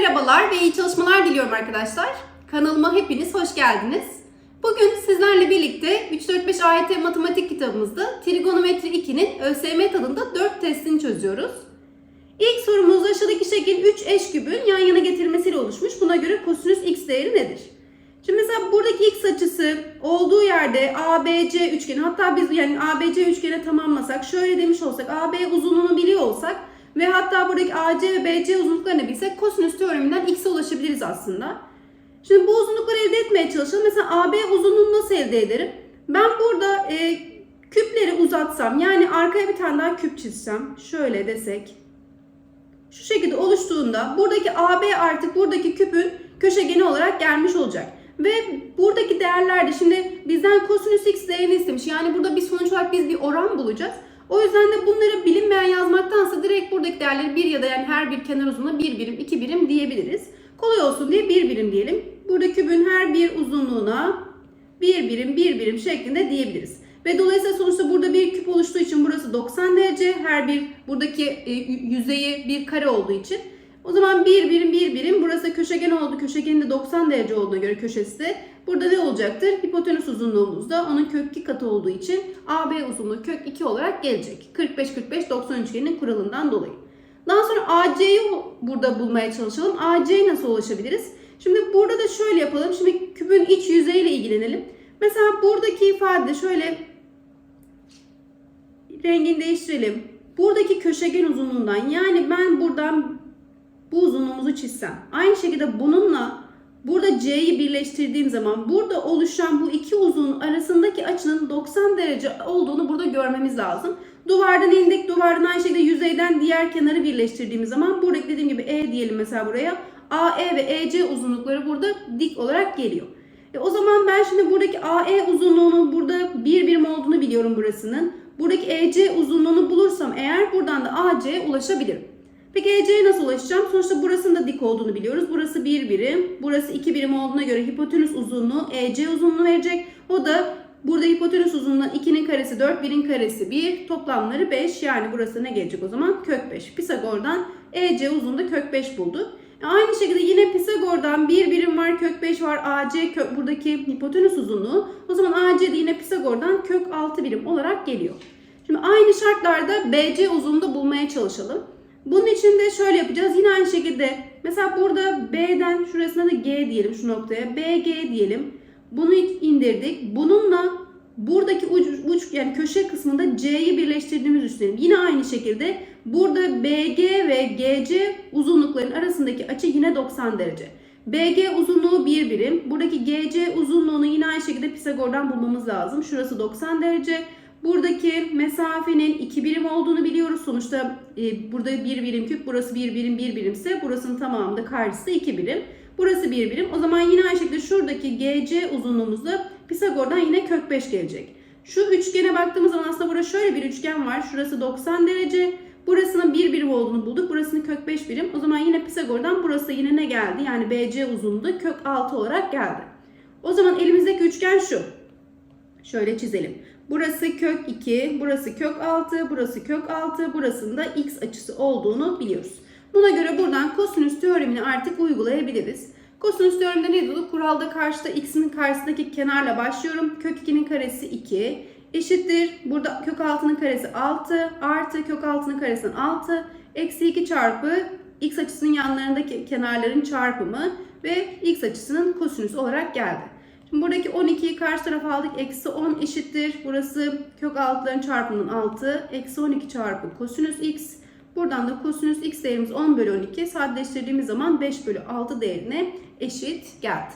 merhabalar ve iyi çalışmalar diliyorum arkadaşlar. Kanalıma hepiniz hoş geldiniz. Bugün sizlerle birlikte 3-4-5 AYT matematik kitabımızda trigonometri 2'nin ÖSYM tadında 4 testini çözüyoruz. İlk sorumuz aşağıdaki şekil 3 eş kübün yan yana getirilmesiyle oluşmuş. Buna göre kosinüs x değeri nedir? Şimdi mesela buradaki x açısı olduğu yerde ABC üçgeni hatta biz yani ABC üçgeni tamamlasak şöyle demiş olsak AB uzunluğunu biliyor olsak ve hatta buradaki AC ve BC uzunluklarını bilsek kosinüs teoreminden x'e ulaşabiliriz aslında. Şimdi bu uzunlukları elde etmeye çalışalım. Mesela AB uzunluğunu nasıl elde ederim? Ben burada e, küpleri uzatsam yani arkaya bir tane daha küp çizsem şöyle desek şu şekilde oluştuğunda buradaki AB artık buradaki küpün köşegeni olarak gelmiş olacak. Ve buradaki değerler de şimdi bizden kosinüs x değerini istemiş. Yani burada bir sonuç olarak biz bir oran bulacağız. O yüzden de bunları bilinmeyen yazmaktansa direkt buradaki değerleri bir ya da yani her bir kenar uzunluğuna bir birim, iki birim diyebiliriz. Kolay olsun diye bir birim diyelim. Burada kübün her bir uzunluğuna bir birim, bir birim şeklinde diyebiliriz. Ve dolayısıyla sonuçta burada bir küp oluştuğu için burası 90 derece. Her bir buradaki e, yüzeyi bir kare olduğu için. O zaman bir birim bir birim. Burası köşegen oldu. Köşegenin de 90 derece olduğuna göre köşesi de. Burada ne olacaktır? Hipotenüs uzunluğumuz da onun kök 2 katı olduğu için AB uzunluğu kök 2 olarak gelecek. 45-45-90 üçgeninin kuralından dolayı. Daha sonra AC'yi burada bulmaya çalışalım. AC'ye nasıl ulaşabiliriz? Şimdi burada da şöyle yapalım. Şimdi küpün iç yüzeyiyle ilgilenelim. Mesela buradaki ifade şöyle rengini değiştirelim. Buradaki köşegen uzunluğundan yani ben buradan bu uzunluğumuzu çizsem. Aynı şekilde bununla burada C'yi birleştirdiğim zaman burada oluşan bu iki uzun arasındaki açının 90 derece olduğunu burada görmemiz lazım. Duvardan indik, duvardan aynı şekilde yüzeyden diğer kenarı birleştirdiğimiz zaman buradaki dediğim gibi E diyelim mesela buraya. AE ve EC uzunlukları burada dik olarak geliyor. E o zaman ben şimdi buradaki AE uzunluğunun burada bir birim olduğunu biliyorum burasının. Buradaki EC uzunluğunu bulursam eğer buradan da AC'ye ulaşabilirim. Peki EC'ye nasıl ulaşacağım? Sonuçta burasının da dik olduğunu biliyoruz. Burası bir birim, burası iki birim olduğuna göre hipotenüs uzunluğu EC uzunluğu verecek. O da burada hipotenüs uzunluğundan 2'nin karesi 4, 1'in karesi 1, toplamları 5. Yani burası ne gelecek o zaman? Kök 5. Pisagor'dan EC uzunluğu kök 5 buldu. E aynı şekilde yine Pisagor'dan bir birim var, kök 5 var. AC kök, buradaki hipotenüs uzunluğu. O zaman AC de yine Pisagor'dan kök 6 birim olarak geliyor. Şimdi aynı şartlarda BC uzunluğunu bulmaya çalışalım. Bunun için de şöyle yapacağız. Yine aynı şekilde mesela burada B'den şurasına da G diyelim şu noktaya. BG diyelim. Bunu indirdik. Bununla buradaki uç, uç yani köşe kısmında C'yi birleştirdiğimiz düşünelim. Yine aynı şekilde burada BG ve GC uzunlukların arasındaki açı yine 90 derece. BG uzunluğu 1 birim. Buradaki GC uzunluğunu yine aynı şekilde Pisagor'dan bulmamız lazım. Şurası 90 derece. Buradaki mesafenin 2 birim olduğunu biliyoruz. Sonuçta e, burada 1 birim küp, burası 1 birim, 1 birimse burasının tamamında karşısı da 2 birim. Burası 1 birim. O zaman yine aynı şekilde şuradaki GC uzunluğumuzda Pisagor'dan yine kök 5 gelecek. Şu üçgene baktığımız zaman aslında burada şöyle bir üçgen var. Şurası 90 derece. Burasının 1 birim olduğunu bulduk. Burasının kök 5 birim. O zaman yine Pisagor'dan burası yine ne geldi? Yani BC uzunluğu kök 6 olarak geldi. O zaman elimizdeki üçgen şu. Şöyle çizelim. Burası kök 2, burası kök 6, burası kök 6, burasında x açısı olduğunu biliyoruz. Buna göre buradan kosinüs teoremini artık uygulayabiliriz. Kosinüs teoreminde ne diyorduk? Kuralda karşıda x'in karşısındaki kenarla başlıyorum. Kök 2'nin karesi 2 eşittir. Burada kök 6'nın karesi 6 artı kök 6'nın karesinden 6 eksi 2 çarpı x açısının yanlarındaki kenarların çarpımı ve x açısının kosinüs olarak geldi. Şimdi buradaki 12'yi karşı tarafa aldık. Eksi 10 eşittir. Burası kök 6'ların çarpımının 6. Eksi 12 çarpı kosinüs x. Buradan da kosinüs x değerimiz 10 bölü 12. Sadeleştirdiğimiz zaman 5 bölü 6 değerine eşit geldi.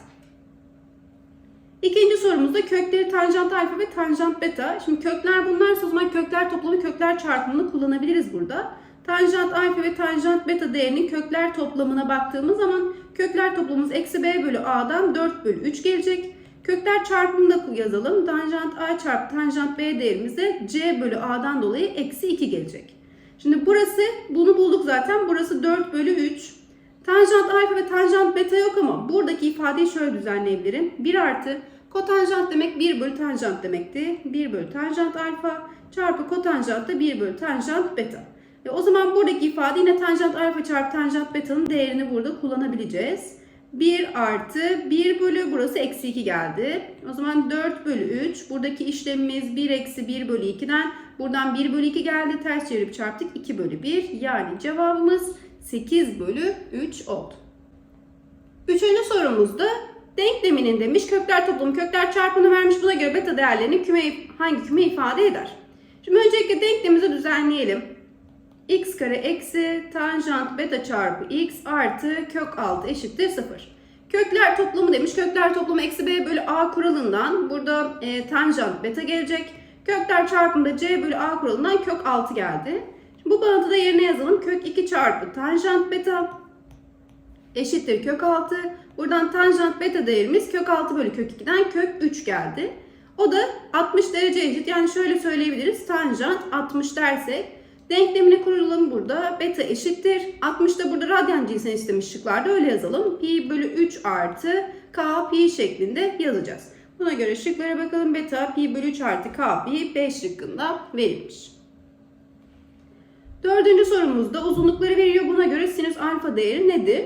İkinci sorumuzda kökleri tanjant alfa ve tanjant beta. Şimdi kökler bunlarsa o zaman kökler toplamı kökler çarpımını kullanabiliriz burada. Tanjant alfa ve tanjant beta değerinin kökler toplamına baktığımız zaman kökler toplamımız eksi b bölü a'dan 4 bölü 3 gelecek. Kökler çarpımını da yazalım. Tanjant a çarpı tanjant b değerimiz de c bölü a'dan dolayı eksi 2 gelecek. Şimdi burası bunu bulduk zaten. Burası 4 bölü 3. Tanjant alfa ve tanjant beta yok ama buradaki ifadeyi şöyle düzenleyebilirim. 1 artı kotanjant demek 1 bölü tanjant demekti. 1 bölü tanjant alfa çarpı kotanjant da 1 bölü tanjant beta. E, o zaman buradaki ifade yine tanjant alfa çarpı tanjant beta'nın değerini burada kullanabileceğiz. 1 artı 1 bölü burası eksi 2 geldi. O zaman 4 bölü 3. Buradaki işlemimiz 1 eksi 1 bölü 2'den. Buradan 1 bölü 2 geldi. Ters çevirip çarptık. 2 bölü 1. Yani cevabımız 8 bölü 3 oldu. Üçüncü sorumuzda denkleminin demiş kökler toplamı kökler çarpımını vermiş. Buna göre beta değerlerini küme, hangi küme ifade eder? Şimdi öncelikle denklemimizi düzenleyelim. X kare eksi tanjant beta çarpı x artı kök 6 eşittir 0. Kökler toplamı demiş. Kökler toplamı eksi b bölü a kuralından burada e, tanjant beta gelecek. Kökler çarpımında c bölü a kuralından kök 6 geldi. Şimdi bu bağıntı da yerine yazalım. Kök 2 çarpı tanjant beta eşittir kök 6. Buradan tanjant beta değerimiz kök 6 bölü kök 2'den kök 3 geldi. O da 60 derece eşit. Yani şöyle söyleyebiliriz. Tanjant 60 dersek denklemini kuralım burada. Beta eşittir. 60 da burada radyan cinsini istemiş şıklarda öyle yazalım. Pi bölü 3 artı k pi şeklinde yazacağız. Buna göre şıklara bakalım. Beta pi bölü 3 artı k pi 5 şıkkında verilmiş. Dördüncü sorumuzda uzunlukları veriyor. Buna göre sinüs alfa değeri nedir?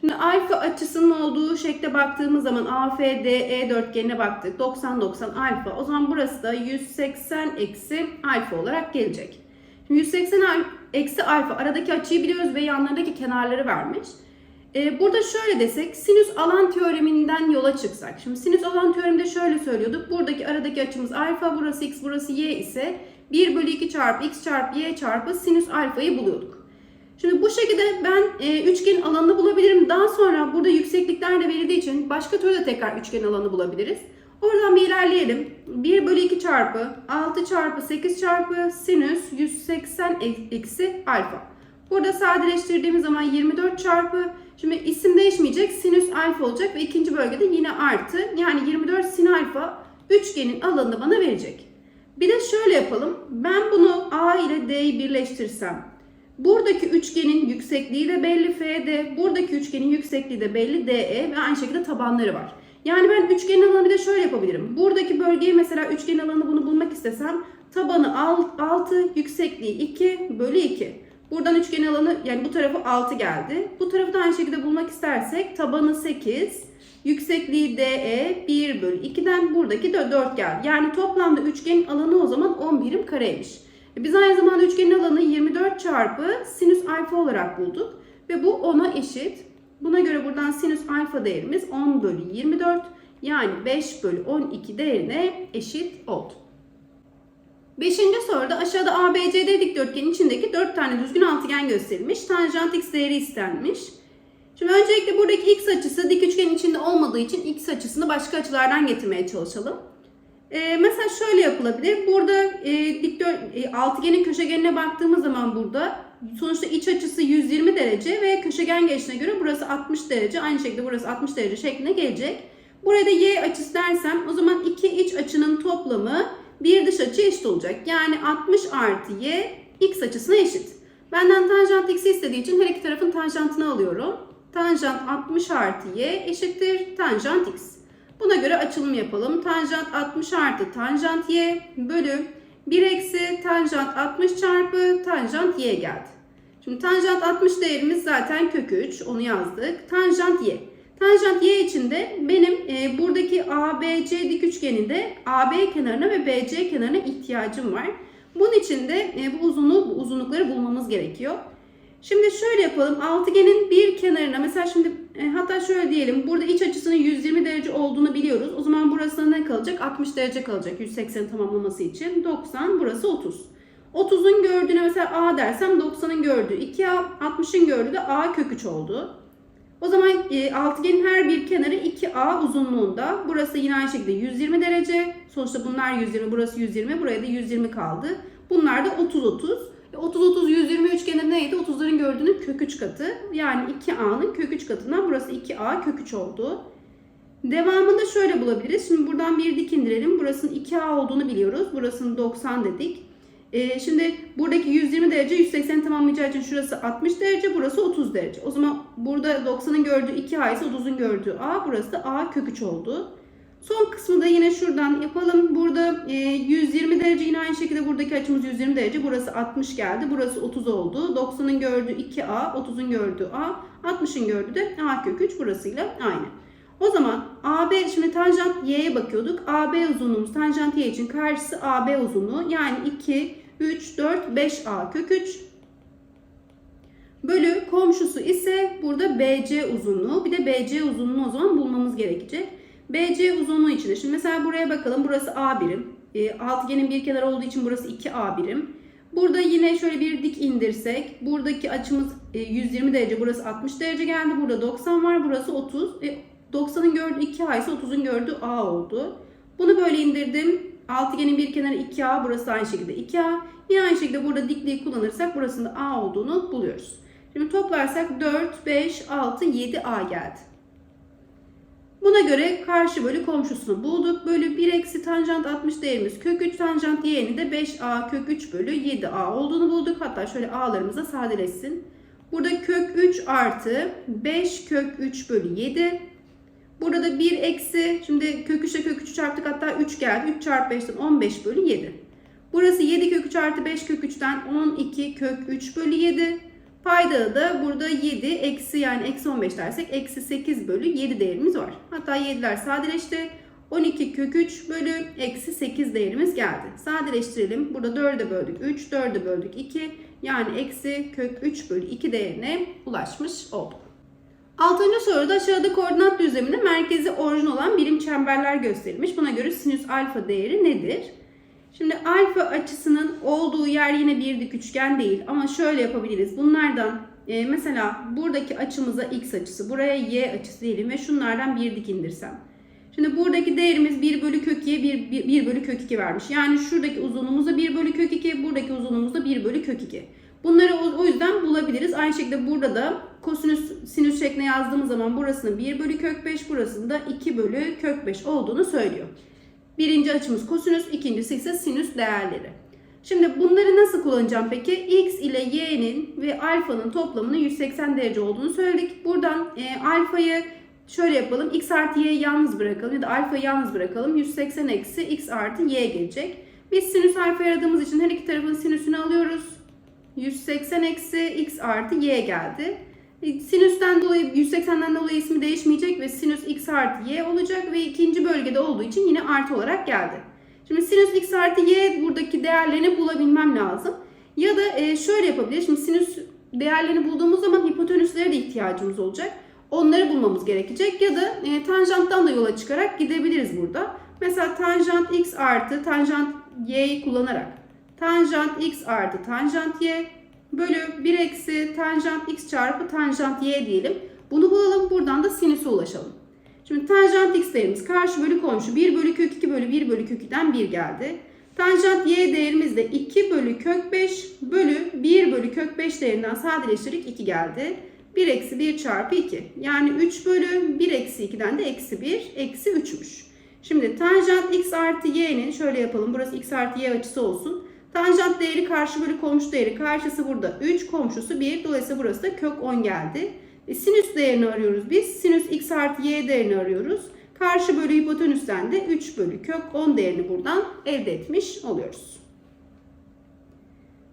Şimdi alfa açısının olduğu şekle baktığımız zaman AFDE dörtgenine baktık. 90 90 alfa. O zaman burası da 180 eksi alfa olarak gelecek. Şimdi 180 al- eksi alfa aradaki açıyı biliyoruz ve yanlarındaki kenarları vermiş. Ee, burada şöyle desek sinüs alan teoreminden yola çıksak. Şimdi sinüs alan teoreminde şöyle söylüyorduk. Buradaki aradaki açımız alfa burası x burası y ise 1 bölü 2 çarpı x çarpı y çarpı sinüs alfayı buluyorduk. Şimdi bu şekilde ben e, üçgenin alanını bulabilirim. Daha sonra burada yükseklikler de verildiği için başka türlü de tekrar üçgen alanı bulabiliriz. Oradan bir ilerleyelim. 1 bölü 2 çarpı 6 çarpı 8 çarpı sinüs 180 e- eksi alfa. Burada sadeleştirdiğimiz zaman 24 çarpı Şimdi isim değişmeyecek. Sinüs alfa olacak ve ikinci bölgede yine artı. Yani 24 sin alfa üçgenin alanını bana verecek. Bir de şöyle yapalım. Ben bunu A ile D'yi birleştirsem Buradaki üçgenin yüksekliği de belli FD, buradaki üçgenin yüksekliği de belli DE ve aynı şekilde tabanları var. Yani ben üçgenin alanı bir de şöyle yapabilirim. Buradaki bölgeyi mesela üçgenin alanı bunu bulmak istesem tabanı 6, yüksekliği 2 bölü 2. Buradan üçgen alanı yani bu tarafı 6 geldi. Bu tarafı da aynı şekilde bulmak istersek tabanı 8, yüksekliği DE 1 bölü 2'den buradaki de 4 geldi. Yani toplamda üçgenin alanı o zaman 10 birim kareymiş. E Biz aynı zamanda üçgenin alanı 24 çarpı sinüs alfa olarak bulduk. Ve bu 10'a eşit. Buna göre buradan sinüs alfa değerimiz 10 bölü 24 yani 5 bölü 12 değerine eşit oldu. Beşinci soruda aşağıda ABCD dikdörtgenin içindeki 4 tane düzgün altıgen gösterilmiş. Tanjant x değeri istenmiş. Şimdi öncelikle buradaki x açısı dik üçgenin içinde olmadığı için x açısını başka açılardan getirmeye çalışalım. Ee, mesela şöyle yapılabilir. Burada e, dikdör, e, altıgenin köşegenine baktığımız zaman burada sonuçta iç açısı 120 derece ve köşegen gelişine göre burası 60 derece. Aynı şekilde burası 60 derece şeklinde gelecek. Buraya da y açısı dersem o zaman iki iç açının toplamı bir dış açı eşit olacak. Yani 60 artı y x açısına eşit. Benden tanjant x'i istediği için her iki tarafın tanjantını alıyorum. Tanjant 60 artı y eşittir tanjant x. Buna göre açılım yapalım. Tanjant 60 artı tanjant y bölü 1 eksi tanjant 60 çarpı tanjant y geldi. Şimdi tanjant 60 değerimiz zaten kök 3. Onu yazdık. Tanjant y. Tanjant y için de benim e, buradaki ABC dik üçgeninde AB kenarına ve BC kenarına ihtiyacım var. Bunun için de e, bu uzunluğu, bu uzunlukları bulmamız gerekiyor. Şimdi şöyle yapalım. Altıgenin bir kenarına mesela şimdi e, hatta şöyle diyelim. Burada iç açısının 120 derece olduğunu biliyoruz. O zaman burası ne kalacak? 60 derece kalacak 180 tamamlaması için. 90 burası 30. 30'un gördüğüne mesela A dersem 90'ın gördüğü 2A, 60'ın gördüğü de A kök 3 oldu. O zaman e, altıgenin her bir kenarı 2A uzunluğunda. Burası yine aynı şekilde 120 derece. Sonuçta bunlar 120, burası 120, buraya da 120 kaldı. Bunlar da 30-30. 30-30-120 üçgeni neydi? 30'ların gördüğünün kök 3 katı. Yani 2A'nın kök 3 katından burası 2A kök 3 oldu. Devamında şöyle bulabiliriz. Şimdi buradan bir dik indirelim. Burasının 2A olduğunu biliyoruz. Burasının 90 dedik. Ee, şimdi buradaki 120 derece 180 tamamlayacağı için şurası 60 derece, burası 30 derece. O zaman burada 90'ın gördüğü 2A ise 30'un gördüğü A, burası da A kök 3 oldu. Son kısmı da yine şuradan yapalım. Burada e, 120 derece yine aynı şekilde buradaki açımız 120 derece. Burası 60 geldi. Burası 30 oldu. 90'ın gördüğü 2A, 30'un gördüğü A, 60'ın gördüğü de A kök 3 burasıyla aynı. O zaman AB şimdi tanjant y'ye bakıyorduk. AB uzunluğumuz tanjant y için karşısı AB uzunluğu yani 2, 3, 4, 5A kök 3 bölü komşusu ise burada BC uzunluğu. Bir de BC uzunluğunu o zaman bulmamız gerekecek. BC uzunluğu için de şimdi mesela buraya bakalım. Burası A birim. E, altıgenin bir kenarı olduğu için burası 2A birim. Burada yine şöyle bir dik indirsek. Buradaki açımız e, 120 derece. Burası 60 derece geldi. Burada 90 var. Burası 30. E, 90'ın gördüğü 2A ise 30'un gördüğü A oldu. Bunu böyle indirdim. Altıgenin bir kenarı 2A. Burası aynı şekilde 2A. Yine aynı şekilde burada dikliği kullanırsak burasında A olduğunu buluyoruz. Şimdi toplarsak 4, 5, 6, 7A geldi. Buna göre karşı bölü komşusunu bulduk. Bölü 1 eksi tanjant 60 değerimiz kök 3 tanjant y'nin de 5a kök 3 bölü 7a olduğunu bulduk. Hatta şöyle a'larımıza sadeleşsin. Burada kök 3 artı 5 kök 3 bölü 7. Burada da 1 eksi şimdi kök 3 ile kök 3'ü çarptık hatta 3 geldi. 3 çarpı 5'ten 15 bölü 7. Burası 7 kök 3 artı 5 kök 3'ten 12 kök 3 bölü 7. Payda da burada 7 eksi yani eksi 15 dersek eksi 8 bölü 7 değerimiz var. Hatta 7'ler sadeleşti. 12 kök 3 bölü eksi 8 değerimiz geldi. Sadeleştirelim. Burada 4'e böldük 3, 4'e böldük 2. Yani eksi kök 3 bölü 2 değerine ulaşmış olduk. Altıncı soruda aşağıda koordinat düzleminde merkezi orijin olan birim çemberler gösterilmiş. Buna göre sinüs alfa değeri nedir? Şimdi alfa açısının olduğu yer yine bir dik üçgen değil ama şöyle yapabiliriz. Bunlardan e, mesela buradaki açımıza x açısı, buraya y açısı diyelim ve şunlardan bir dik indirsem. Şimdi buradaki değerimiz 1 bölü kök 2'ye 1, 1, 1 bölü kök 2 vermiş. Yani şuradaki uzunluğumuz da 1 bölü kök 2, buradaki uzunluğumuz da 1 bölü kök 2. Bunları o, o yüzden bulabiliriz. Aynı şekilde burada da kosinüs sinüs şeklinde yazdığımız zaman burasının 1 bölü kök 5, burasının da 2 bölü kök 5 olduğunu söylüyor. Birinci açımız kosinüs, ikincisi ise sinüs değerleri. Şimdi bunları nasıl kullanacağım peki? X ile y'nin ve alfanın toplamının 180 derece olduğunu söyledik. Buradan e, alfayı şöyle yapalım. X artı y'yi yalnız bırakalım ya da alfayı yalnız bırakalım. 180 eksi x artı y gelecek. Biz sinüs alfa aradığımız için her iki tarafın sinüsünü alıyoruz. 180 eksi x artı y geldi. Sinüsten dolayı 180'den dolayı ismi değişmeyecek ve sinüs x artı y olacak ve ikinci bölgede olduğu için yine artı olarak geldi. Şimdi sinüs x artı y buradaki değerlerini bulabilmem lazım. Ya da e, şöyle yapabiliriz. Şimdi sinüs değerlerini bulduğumuz zaman hipotenüslere de ihtiyacımız olacak. Onları bulmamız gerekecek. Ya da e, tanjanttan da yola çıkarak gidebiliriz burada. Mesela tanjant x artı tanjant y'yi kullanarak tanjant x artı tanjant y bölü 1 eksi tanjant x çarpı tanjant y diyelim. Bunu bulalım. Buradan da sinüse ulaşalım. Şimdi tanjant x değerimiz karşı bölü komşu 1 bölü kök 2 bölü 1 bölü kök 2'den 1 geldi. Tanjant y değerimiz de 2 bölü kök 5 bölü 1 bölü kök 5 değerinden sadeleştirdik 2 geldi. 1 eksi 1 çarpı 2. Yani 3 bölü 1 eksi 2'den de eksi 1 eksi 3'müş. Şimdi tanjant x artı y'nin şöyle yapalım. Burası x artı y açısı olsun. Tanjant değeri karşı bölü komşu değeri. Karşısı burada 3, komşusu 1. Dolayısıyla burası da kök 10 geldi. E, sinüs değerini arıyoruz biz. Sinüs x artı y değerini arıyoruz. Karşı bölü hipotenüsten de 3 bölü kök 10 değerini buradan elde etmiş oluyoruz.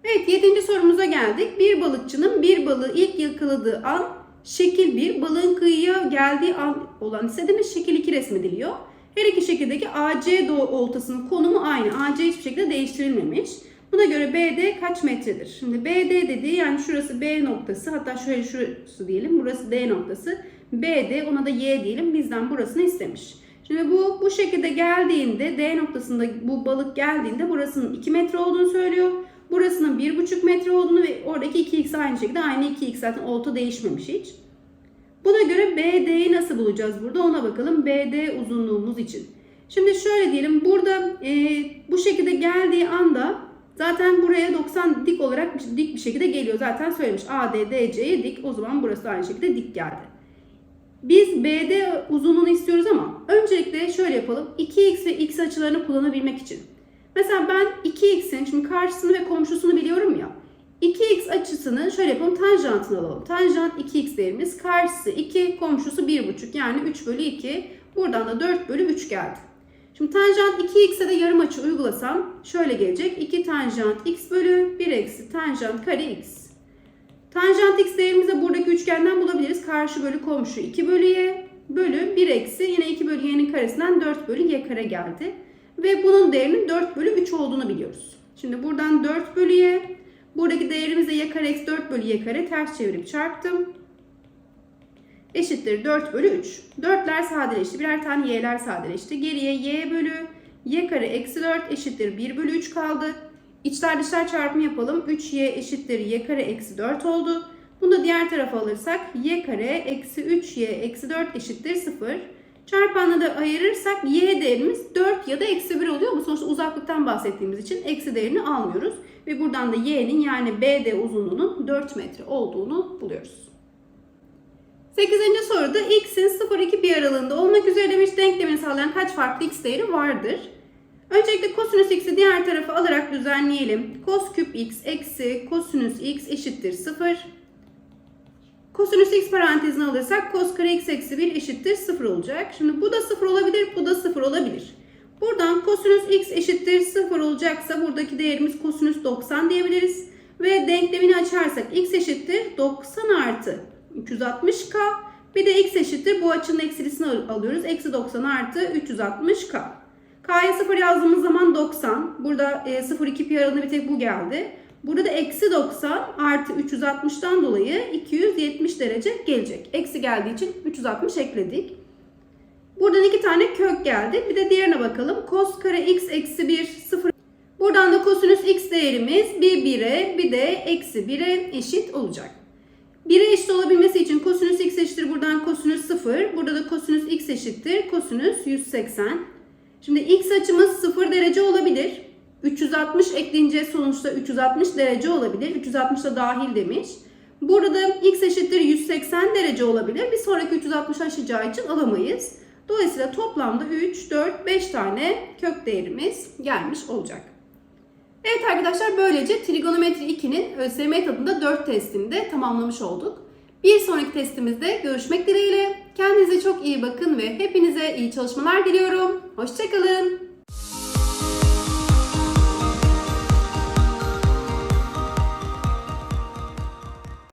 Evet 7. sorumuza geldik. Bir balıkçının bir balığı ilk yakaladığı an şekil 1, balığın kıyıya geldiği an olan istediğimiz şekil 2 resmediliyor. Her iki şekildeki AC oltasının konumu aynı. AC hiçbir şekilde değiştirilmemiş. Buna göre BD kaç metredir? Şimdi BD dediği yani şurası B noktası hatta şöyle şurası diyelim burası D noktası. BD ona da Y diyelim bizden burasını istemiş. Şimdi bu bu şekilde geldiğinde D noktasında bu balık geldiğinde burasının 2 metre olduğunu söylüyor. Burasının 1,5 metre olduğunu ve oradaki 2x aynı şekilde aynı 2x zaten olta değişmemiş hiç. Buna göre BD'yi nasıl bulacağız burada ona bakalım. BD uzunluğumuz için. Şimdi şöyle diyelim burada e, bu şekilde geldiği anda zaten buraya 90 dik olarak dik bir şekilde geliyor. Zaten söylemiş AD DC'ye dik o zaman burası aynı şekilde dik geldi. Biz BD uzunluğunu istiyoruz ama öncelikle şöyle yapalım. 2x ve x açılarını kullanabilmek için. Mesela ben 2x'in şimdi karşısını ve komşusunu biliyorum ya. 2x açısını şöyle yapalım tanjantını alalım. Tanjant 2x değerimiz karşısı 2 komşusu 1,5 yani 3 bölü 2. Buradan da 4 bölü 3 geldi. Şimdi tanjant 2x'e de yarım açı uygulasam şöyle gelecek. 2 tanjant x bölü 1 eksi tanjant kare x. Tanjant x değerimizi de buradaki üçgenden bulabiliriz. Karşı bölü komşu 2 bölü y bölü 1 eksi yine 2 bölü y'nin karesinden 4 bölü y kare geldi. Ve bunun değerinin 4 bölü 3 olduğunu biliyoruz. Şimdi buradan 4 bölü y buradaki değerimiz de y kare eksi 4 bölü y kare ters çevirip çarptım. Eşittir 4 bölü 3. 4'ler sadeleşti. Birer tane y'ler sadeleşti. Geriye y bölü y kare eksi 4 eşittir 1 bölü 3 kaldı. İçler dışlar çarpımı yapalım. 3y eşittir y kare eksi 4 oldu. Bunu da diğer tarafa alırsak y kare eksi 3y eksi 4 eşittir 0. Çarpanla da ayırırsak y değerimiz 4 ya da eksi 1 oluyor ama sonuçta uzaklıktan bahsettiğimiz için eksi değerini almıyoruz. Ve buradan da y'nin yani BD uzunluğunun 4 metre olduğunu buluyoruz. 8. soruda x'in 0-2 bir aralığında olmak üzere demiş denklemini sağlayan kaç farklı x değeri vardır? Öncelikle kosinüs x'i diğer tarafa alarak düzenleyelim. Kos küp x eksi kosinüs x eşittir 0. Kosinüs x parantezine alırsak kos kare x eksi 1 eşittir 0 olacak. Şimdi bu da 0 olabilir, bu da 0 olabilir. Buradan kosinüs x eşittir 0 olacaksa buradaki değerimiz kosinüs 90 diyebiliriz. Ve denklemini açarsak x eşittir 90 artı 360k. Bir de x eşittir bu açının eksilisini al- alıyoruz. Eksi 90 artı 360k. K'ya 0 yazdığımız zaman 90. Burada e, 0-2 pi aralığında bir tek bu geldi. Burada da eksi 90 artı 360'tan dolayı 270 derece gelecek. Eksi geldiği için 360 ekledik. Buradan iki tane kök geldi. Bir de diğerine bakalım. Kos kare x eksi 1 0. Buradan da kosinüs x değerimiz bir 1'e bir de eksi 1'e eşit olacak. 1'e eşit olabilmesi için kosinüs x eşittir buradan kosinüs 0. Burada da kosinüs x eşittir kosinüs 180. Şimdi x açımız 0 derece olabilir. 360 ekleyince sonuçta 360 derece olabilir. 360 da dahil demiş. Burada x eşittir 180 derece olabilir. Bir sonraki 360 aşacağı için alamayız. Dolayısıyla toplamda 3, 4, 5 tane kök değerimiz gelmiş olacak. Evet arkadaşlar böylece trigonometri 2'nin ÖSYM tadında 4 testini de tamamlamış olduk. Bir sonraki testimizde görüşmek dileğiyle. Kendinize çok iyi bakın ve hepinize iyi çalışmalar diliyorum. Hoşçakalın.